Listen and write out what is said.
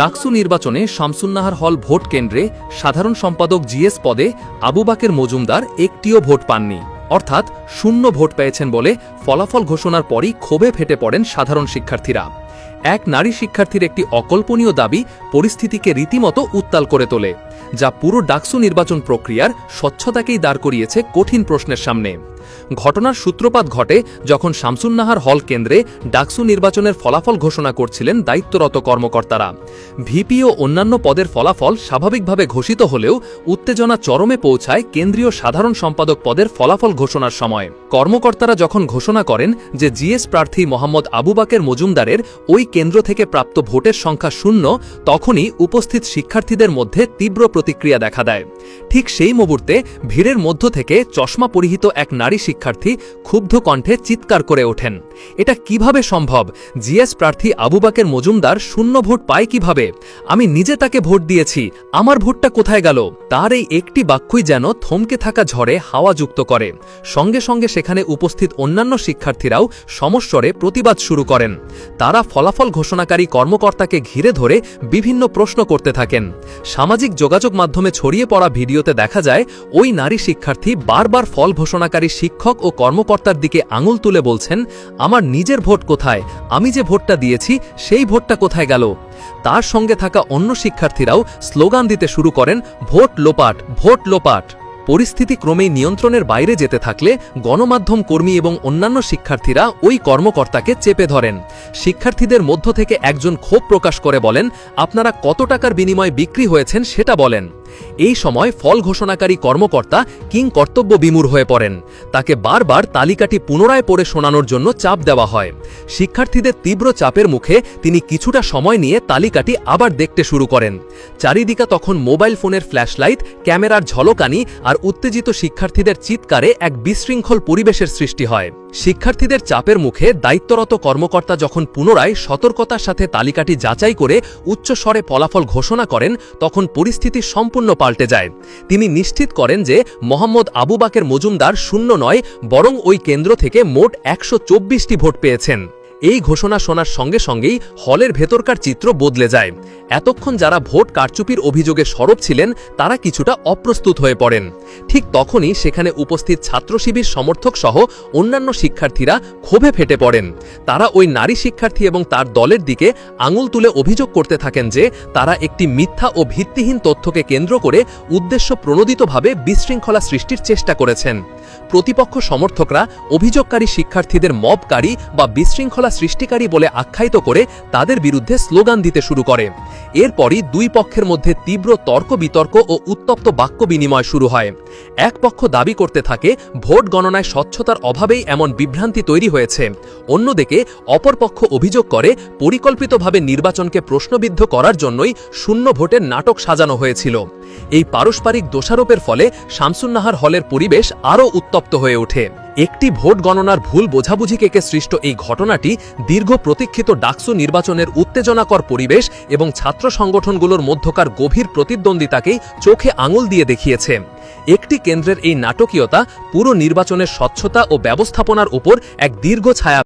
ডাকসু নির্বাচনে শামসুন্নাহার হল ভোট কেন্দ্রে সাধারণ সম্পাদক জিএস পদে আবু বাকের মজুমদার একটিও ভোট পাননি। অর্থাৎ শূন্য ভোট পেয়েছেন বলে ফলাফল ঘোষণার পরই ক্ষোভে ফেটে পড়েন সাধারণ শিক্ষার্থীরা। এক নারী শিক্ষার্থীর একটি অকল্পনীয় দাবি পরিস্থিতিকে রীতিমতো উত্তাল করে তোলে। যা পুরো ডাকসু নির্বাচন প্রক্রিয়ার স্বচ্ছতাকেই দাঁড় করিয়েছে কঠিন প্রশ্নের সামনে। ঘটনার সূত্রপাত ঘটে যখন শামসুন্নাহার হল কেন্দ্রে ডাকসু নির্বাচনের ফলাফল ঘোষণা করছিলেন দায়িত্বরত কর্মকর্তারা। ভিপি ও অন্যান্য পদের ফলাফল স্বাভাবিকভাবে ঘোষিত হলেও উত্তেজনা চরমে পৌঁছায় কেন্দ্রীয় সাধারণ সম্পাদক পদের ফলাফল ঘোষণার সময়। কর্মকর্তারা যখন ঘোষণা করেন যে জিএস প্রার্থী মোহাম্মদ আবু বাকের মজুমদারের ওই কেন্দ্র থেকে প্রাপ্ত ভোটের সংখ্যা শূন্য, তখনই উপস্থিত শিক্ষার্থীদের মধ্যে তীব্র প্রতিক্রিয়া দেখা দেয়। ঠিক সেই মুহূর্তে ভিড়ের মধ্য থেকে চশমা পরিহিত এক নারী শিক্ষার্থী ক্ষুব্ধ কণ্ঠে চিৎকার করে ওঠেন। এটা কীভাবে সম্ভব? জিএস প্রার্থী আবুবাকের মজুমদার শূন্য ভোট পায় কীভাবে? আমি নিজে তাকে ভোট দিয়েছি, আমার ভোটটা কোথায় গেল? তার এই একটি বাক্যই যেন থমকে থাকা ঝড়ে হাওয়া যুক্ত করে। সঙ্গে সঙ্গে সেখানে উপস্থিত অন্যান্য শিক্ষার্থীরাও সমস্বরে প্রতিবাদ শুরু করেন। তারা ফলাফল ঘোষণাকারী কর্মকর্তাকে ঘিরে ধরে বিভিন্ন প্রশ্ন করতে থাকেন। সামাজিক যোগাযোগ মাধ্যমে ছড়িয়ে পড়া ভিডিওতে দেখা যায়, ওই নারী শিক্ষার্থী বারবার ফল ঘোষণাকারী শিক্ষক ও কর্মকর্তার দিকে আঙুল তুলে বলছেন, আমার নিজের ভোট কোথায়? আমি যে ভোটটা দিয়েছি, সেই ভোটটা কোথায় গেল? তার সঙ্গে থাকা অন্য শিক্ষার্থীরাও স্লোগান দিতে শুরু করেন, ভোট লোপাট ভোট লোপাট। পরিস্থিতি ক্রমেই নিয়ন্ত্রণের বাইরে যেতে থাকলে গণমাধ্যম কর্মী এবং অন্যান্য শিক্ষার্থীরা ওই কর্মকর্তাকে চেপে ধরেন। শিক্ষার্থীদের মধ্য থেকে একজন ক্ষোভ প্রকাশ করে বলেন, আপনারা কত টাকার বিনিময়ে বিক্রি হয়েছেন সেটা বলেন। এই সময় ফল ঘোষণাকারী কর্মকর্তা কিং কর্তব্য বিমূর হয়ে পড়েন। তাকে বারবার তালিকাটি পুনরায় পড়ে শোনানোর জন্য চাপ দেওয়া হয়। শিক্ষার্থীদের তীব্র চাপের মুখে তিনি কিছুটা সময় নিয়ে তালিকাটি আবার দেখতে শুরু করেন। চারিদিকে তখন মোবাইল ফোনের ফ্ল্যাশলাইট, ক্যামেরার ঝলকানি আর উত্তেজিত শিক্ষার্থীদের চিৎকারে এক বিশৃঙ্খল পরিবেশের সৃষ্টি হয়। শিক্ষার্থীদের চাপের মুখে দায়িত্বরত কর্মকর্তা যখন পুনরায় সতর্কতার সাথে তালিকাটি যাচাই করে উচ্চস্বরে ফলাফল ঘোষণা করেন, তখন পরিস্থিতি সম্পূর্ণ পাল্টে যায়। তিনি নিশ্চিত করেন যে মোহাম্মদ আবু বাকের মজুমদার শূন্য নয়, বরং ওই কেন্দ্র থেকে মোট একশো ভোট পেয়েছেন। এই ঘোষণা শোনার সঙ্গে সঙ্গেই হলের ভেতরকার চিত্র বদলে যায়। এতক্ষণ যারা ভোট কারচুপির অভিযোগে সরব ছিলেন, তারা কিছুটা অপ্রস্তুত হয়ে পড়েন। ঠিক তখনই সেখানে উপস্থিত ছাত্র শিবির সমর্থক সহ অন্যান্য শিক্ষার্থীরা ক্ষোভে ফেটে পড়েন। তারা ওই নারী শিক্ষার্থী এবং তার দলের দিকে আঙুল তুলে অভিযোগ করতে থাকেন যে, তারা একটি মিথ্যা ও ভিত্তিহীন তথ্যকে কেন্দ্র করে উদ্দেশ্য প্রণোদিতভাবে বিশৃঙ্খলা সৃষ্টির চেষ্টা করেছেন। প্রতিপক্ষ সমর্থকরা অভিযোগকারী শিক্ষার্থীদের মবকারী বা বিশৃঙ্খলা সৃষ্টিকারী বলে আখ্যায়িত করে তাদের বিরুদ্ধে স্লোগান দিতে শুরু করে। এরপরই দুই পক্ষের মধ্যে তীব্র তর্ক বিতর্ক ও উত্তপ্ত বাক্য বিনিময় শুরু হয়। এক পক্ষ দাবি করতে থাকে, ভোট গণনায় স্বচ্ছতার অভাবেই এমন বিভ্রান্তি তৈরি হয়েছে। অন্যদিকে অপরপক্ষ অভিযোগ করে, পরিকল্পিতভাবে নির্বাচনকে প্রশ্নবিদ্ধ করার জন্যই শূন্য ভোটের নাটক সাজানো হয়েছিল। এই পারস্পরিক দোষারোপের ফলে শামসুন্নাহার হলের পরিবেশ আরও উত্তপ্ত হয়ে ওঠে। একটি ভোট গণনার ভুল বোঝাবুঝি কেকে সৃষ্ট এই ঘটনাটি দীর্ঘ প্রতীক্ষিত ডাকসু নির্বাচনের উত্তেজনাকর পরিবেশ এবং ছাত্র সংগঠনগুলোর মধ্যকার গভীর প্রতিদ্বন্দ্বিতাকেই চোখে আঙুল দিয়ে দেখিয়েছে। একটি কেন্দ্রের এই নাটকীয়তা পুরো নির্বাচনের স্বচ্ছতা ও ব্যবস্থাপনার উপর এক দীর্ঘ ছায়া